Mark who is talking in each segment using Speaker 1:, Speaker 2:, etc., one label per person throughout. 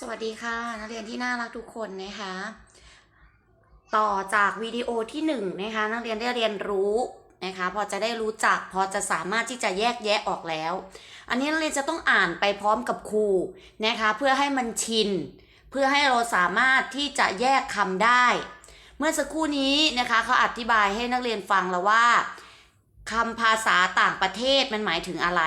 Speaker 1: สวัสดีค่ะ นักเรียนที่น่ารักทุกคนนะคะ ต่อจากวิดีโอที่หนึ่งนะคะนักเรียนได้เรียนรู้นะคะพอจะได้รู้จักพอจะสามารถที่จะแยกแยะออกแล้ว อันนี้นักเรียนจะต้องอ่านไปพร้อมกับครูนะคะเพื่อให้มันชิน เพื่อให้เราสามารถที่จะแยกคำได้ เมื่อสักครู่นี้นะคะเขาอธิบายให้นักเรียนฟังแล้วว่าคำภาษาต่างประเทศมันหมายถึงอะไร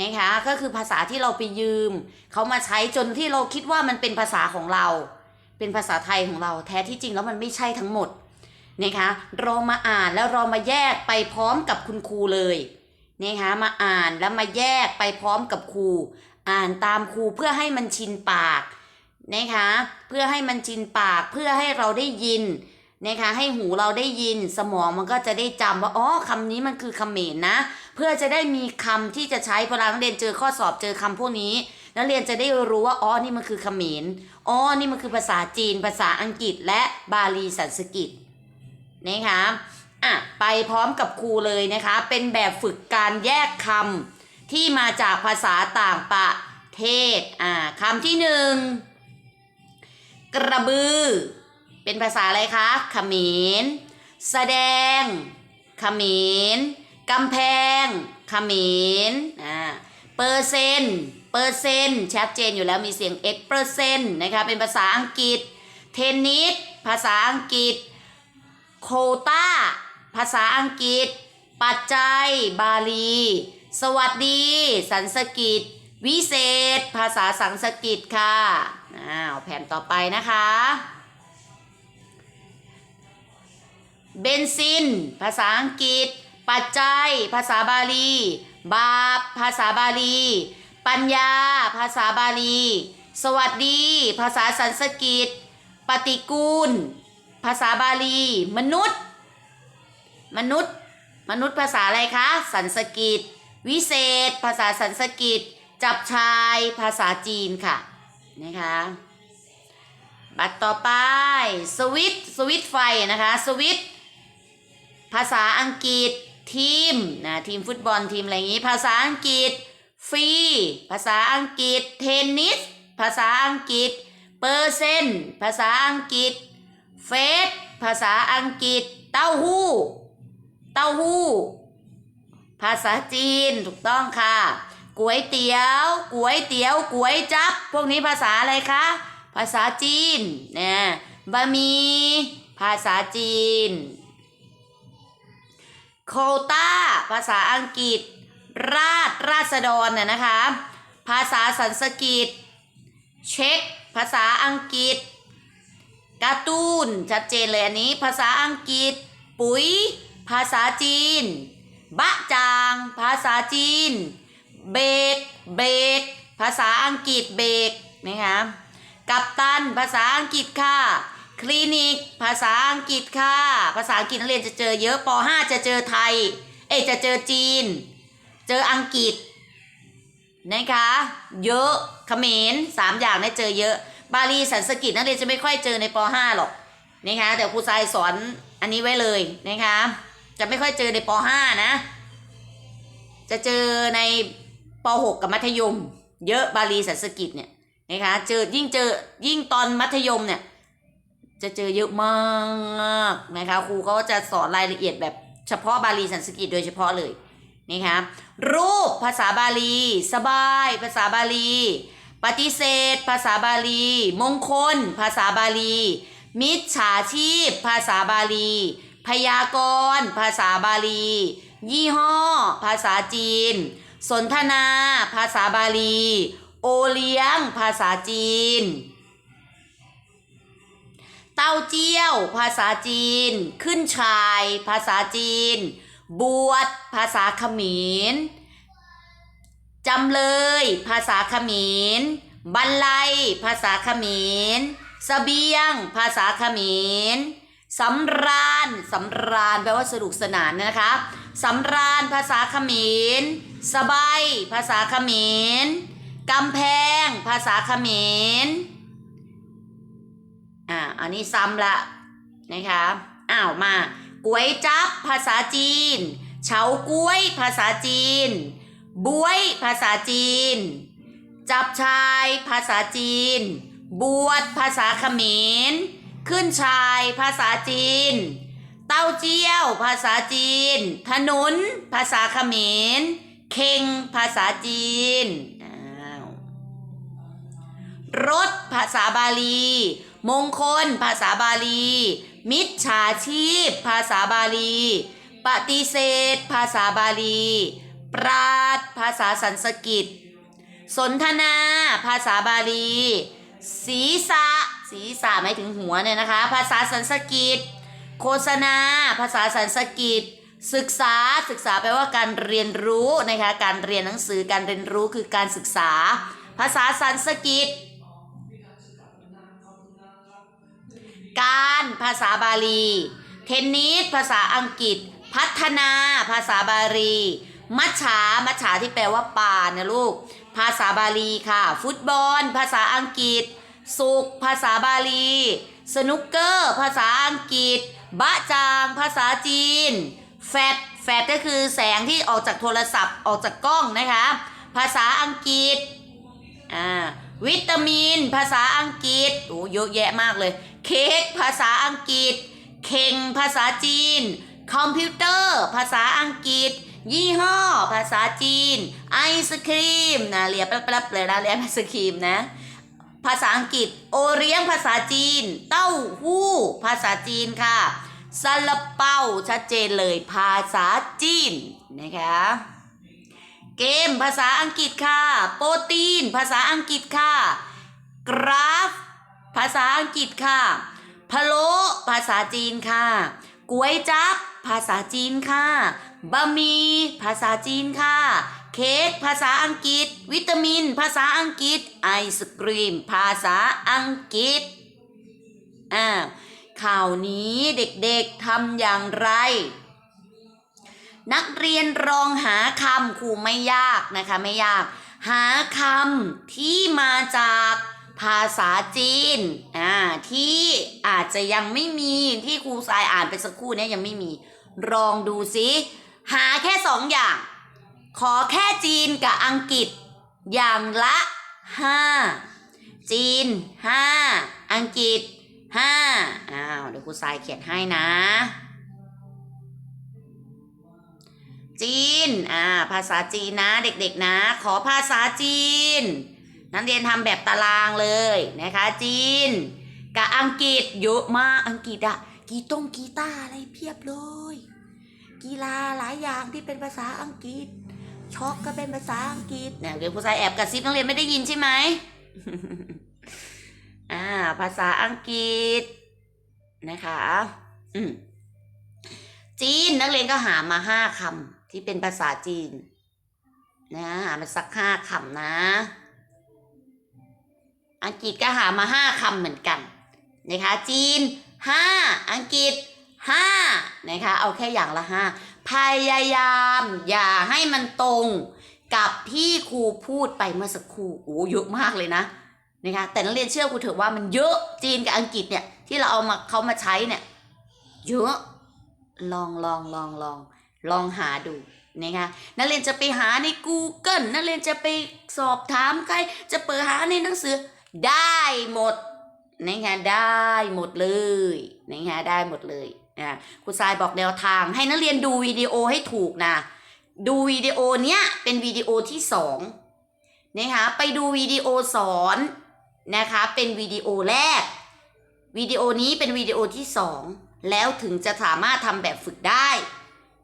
Speaker 1: นะคะก็คือภาษาที่เราไปยืมเขามาใช้จนที่เราคิดว่ามันเป็นภาษาของเรา เป็นภาษาไทยของเราแท้ที่จริงแล้วมันไม่ใช่ทั้งหมดนะคะเรามาอ่านแล้วเรามาแยกไปพร้อมกับคุณครูเลยนะคะมาอ่านแล้วมาแยกไปพร้อมกับครู อ่านตามครูเพื่อให้มันชินปากนะคะเพื่อให้มันชินปากเพื่อให้เราได้ยินนะคะให้หูเราได้ยินสมองมันก็จะได้จำว่าอ๋อคำนี้มันคือคำเขมรนะ เพื่อจะได้มีคำที่จะใช้เวลานักเรียนเจอข้อสอบเจอคำพวกนี้นักเรียนจะได้รู้ว่าอ๋อนี่มันคือเขมรอ๋อนี่มันคือภาษาจีน ภาษาอังกฤษ และบาลีสันสกฤตนะคะอะไปพร้อมกับครูเลยนะคะ เป็นแบบฝึกการแยกคำที่มาจากภาษาต่างประเทศอ่าคำที่หนึ่งกระบือ เป็นภาษาอะไรคะขมรแสดงขมร กำแพงเขมรอ่าเปอร์เซนต์เปอร์เซนต์ชัดเจนอยู่แล้วมีเสียง x เปอร์เซนต์นะคะเป็นภาษาอังกฤษ เทนนิสภาษาอังกฤษ โคต้าภาษาอังกฤษ ปัจจัย บาลี สวัสดี สันสกฤตวิเศษ ภาษาสังสกฤตค่ะอ้าวแผ่นต่อไปนะคะเบนซิน ภาษาอังกฤษ ปัจจัย ภาษาบาลี บาป ภาษาบาลี ปัญญา ภาษาบาลี สวัสดี ภาษาสันสกฤตปฏิกูล ภาษาบาลี มนุษย์ มนุษย์ มนุษย์ภาษาอะไรคะ สันสกฤตวิเศษ ภาษาสันสกฤตจับชาย ภาษาจีนค่ะ นะคะบัตรต่อไปสวิตสวิตไฟนะคะสวิตภาษาอังกฤษ ทีมนะทีมฟุตบอลทีมอะไรอย่างนี้ ภาษาอังกฤษฟรีภาษาอังกฤษเทนนิส ภาษาอังกฤษเปอร์เซนต์ภาษาอังกฤษเฟสภาษาอังกฤษ เต้าหู้ เต้าหู้ ภาษาจีนถูกต้องค่ะก๋วยเตี๋ยวก๋วยเตี๋ยวก๋วยจับ พวกนี้ภาษาอะไรคะ ภาษาจีนนี่ยบะหมี่ภาษาจีน โคต้า ภาษาอังกฤษ ราชราษฎรน่ะนะคะ ภาษาสันสกฤตเช็ค ภาษาอังกฤษการ์ตูนชัดเจนเลยอันนี้ ภาษาอังกฤษ ปุ๋ย ภาษาจีน บะจาง ภาษาจีน เบรกเบรกภาษาอังกฤษเบรกนะคะกัปตัน ภาษาอังกฤษค่ะ คลินิก ภาษาอังกฤษค่ะ ภาษาอังกฤษนักเรียนจะเจอเยอะป .5 จะเจอไทย เอจะเจอจีน เจออังกฤษนะคะ เยอะเขมรสามอย่างเนี่ยเจอเยอะ บาลีสันสกฤตนักเรียนจะไม่ค่อยเจอในป .5 หรอกนะคะแต่ครูทรายสอนอันนี้ไว้เลยนะคะจะไม่ค่อยเจอในป .5 นะ จะเจอในป .6 กับมัธยม เยอะบาลีสันสกฤตเนี่ยนะคะเจอยิ่งเจอยิ่งตอนมัธยมเนี่ย จะเจอเยอะมากนะคะครูก็จะสอนรายละเอียดแบบเฉพาะบาลีสันสกฤตโดยเฉพาะเลยนะคะรูปภาษาบาลี สบาย ภาษาบาลี ปฏิเสธ ภาษาบาลี มงคล ภาษาบาลี มิจฉาชีพ ภาษาบาลี พยากรณ์ ภาษาบาลี ยี่ห้อ ภาษาจีน สนทนา ภาษาบาลี โอเลี้ยง ภาษาจีน เต้าเจี้ยว ภาษาจีน ขึ้นชาย ภาษาจีน บวช ภาษาเขมรจำเลย ภาษาเขมรบรรลัย ภาษาเขมรเสบียง ภาษาเขมรสำราญสำราญแปลว่าสนุกสนานนะคะสำราญภาษาเขมรสบายภาษาเขมรกำแพง ภาษาเขมร อันนี้ซ้ำละนะคะอ้าวมาก๋วยจับภาษาจีน เฉาก้วยภาษาจีนบวยภาษาจีน จับชายภาษาจีน บวชภาษาเขมร ขึ้นชายภาษาจีน เต้าเจี้ยวภาษาจีน ถนนภาษาเขมร เข่งภาษาจีนรถภาษาบาลี มงคล ภาษาบาลี มิจฉาชีพ ภาษาบาลี ปฏิเสธ ภาษาบาลี ปราดภาษาสันสกฤตสนทนา ภาษาบาลี ศีรษะศีรษะหมายถึงหัวเนี่ยนะคะ ภาษาสันสกฤตโฆษณา ภาษาสันสกฤตศึกษา ศึกษาแปลว่าการเรียนรู้นะคะ การเรียนหนังสือ การเรียนรู้คือการศึกษา ภาษาสันสกฤต การภาษาบาลี เทนนิสภาษาอังกฤษ พัฒนาภาษาบาลี มัจฉามัจฉาที่แปลว่าป่านะลูก ภาษาบาลีค่ะ ฟุตบอล ภาษาอังกฤษ สุข ภาษาบาลี สนุกเกอร์ ภาษาอังกฤษ บะจาง ภาษาจีน แฟดแฟดก็คือแสงที่ออกจากโทรศัพท์ออกจากกล้องนะคะ ภาษาอังกฤษ อ่าวิตามิน ภาษาอังกฤษโอ้เยอะแยะมากเลย เค้กภาษาอังกฤษ เข่งภาษาจีน คอมพิวเตอร์ ภาษาอังกฤษ ยี่ห้อ ภาษาจีน ไอศครีมนะเรียบแป๊บๆเลยนะเรียนไอศครีมนะ ภาษาอังกฤษ โอเลี้ยงภาษาจีน เต้าหู้ ภาษาจีนค่ะซาลาเปาชัดเจนเลยภาษาจีนนะคะเกมภาษาอังกฤษค่ะ โปรตีน ภาษาอังกฤษค่ะ กราฟ ภาษาอังกฤษค่ะพะโล้ภาษาจีนค่ะก๋วยจั๊บภาษาจีนค่ะบะหมี่ภาษาจีนค่ะ เค้กภาษาอังกฤษ วิตามิน ภาษาอังกฤษ ไอศกรีม ภาษาอังกฤษอ่าข่าวนี้เด็กๆทำอย่างไร นักเรียนลองหาคำครูไม่ยากนะคะไม่ยาก หาคำที่มาจาก ภาษาจีนอ่าที่อาจจะยังไม่มีที่ครูทรายอ่านไปสักครู่นี้ยังไม่มีลองดูสิหาแค่สองอย่าง ขอแค่จีนกับอังกฤษ อย่างละห้าจีนห้าอังกฤษห้าอ้าวเดี๋ยวครูทรายเขียนให้นะ จีนอ่าภาษาจีนนะเด็กๆนะ ขอภาษาจีน นักเรียนทำแบบตารางเลยนะคะจีนกับอังกฤษเยอะมากอังกฤษอะกีตงกีตาร์อะไรเพียบเลย กีฬาหลายอย่างที่เป็นภาษาอังกฤษ ช็อกก็เป็นภาษาอังกฤษเนี่ยเดี๋ยวครูสายแอบกระซิบนักเรียนไม่ได้ยินใช่ไหมอ่า ภาษาอังกฤษนะคะ อืมจีนนักเรียนก็หามาห้าคำที่เป็นภาษาจีน นะหามาสักห้าคำนะ อังกฤษก็หามาห้าคำเหมือนกันนะคะจีนห้าอังกฤษห้านะคะเอาแค่อย่างละห้าพยายามอย่าให้มันตรงกับที่ครูพูดไปเมื่อสักครู่โอ้เยอะมากเลยนะนะคะแต่นักเรียนเชื่อครูเถอะว่ามันเยอะจีนกับอังกฤษเนี่ยที่เราเอามาเขามาใช้เนี่ยเยอะลองลองลองลองลองหาดูนะคะนักเรียนจะไปหาใน Google นักเรียนจะไปสอบถามใครจะเปิดหาในหนังสือ ได้หมดนะคะได้หมดเลยนะคะได้หมดเลยนะครูทรายบอกแนวทาง ให้นักเรียนดูวิดีโอให้ถูกนะ ดูวิดีโอเนี้ยเป็นวิดีโอที่สองนะคะไปดูวิดีโอสอนนะคะเป็นวิดีโอแรกวิดีโอนี้เป็นวิดีโอที่สองแล้วถึงจะสามารถทำแบบฝึกได้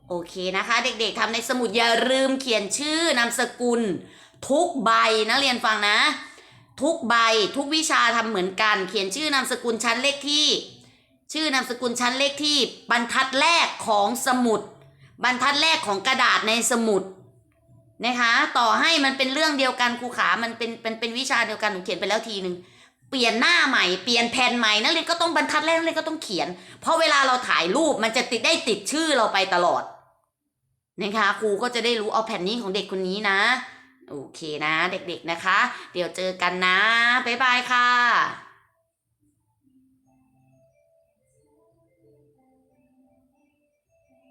Speaker 1: โอเคนะคะ เด็กๆทำในสมุดอย่าลืมเขียนชื่อนามสกุล ทุกใบนะเรียนฟังนะ ทุกใบทุกวิชาทำเหมือนกัน เขียนชื่อนามสกุลชั้นเลขที่ ชื่อนามสกุลชั้นเลขที่ บรรทัดแรกของสมุด บรรทัดแรกของกระดาษในสมุดนะคะต่อให้มันเป็นเรื่องเดียวกันครูขามันเป็นเป็นเป็นวิชาเดียวกันหนูเขียนไปแล้วทีหนึ่งเปลี่ยนหน้าใหม่เปลี่ยนแผ่นใหม่นักเรียนก็ต้องบรรทัดแรกนักเรียนก็ต้องเขียน เพราะเวลาเราถ่ายรูปมันจะติดได้ติดชื่อเราไปตลอดนะคะครูก็จะได้รู้เอาแผ่นนี้ของเด็กคนนี้นะ โอเคนะเด็กๆนะคะ เดี๋ยวเจอกันนะ บ๊ายบายค่ะ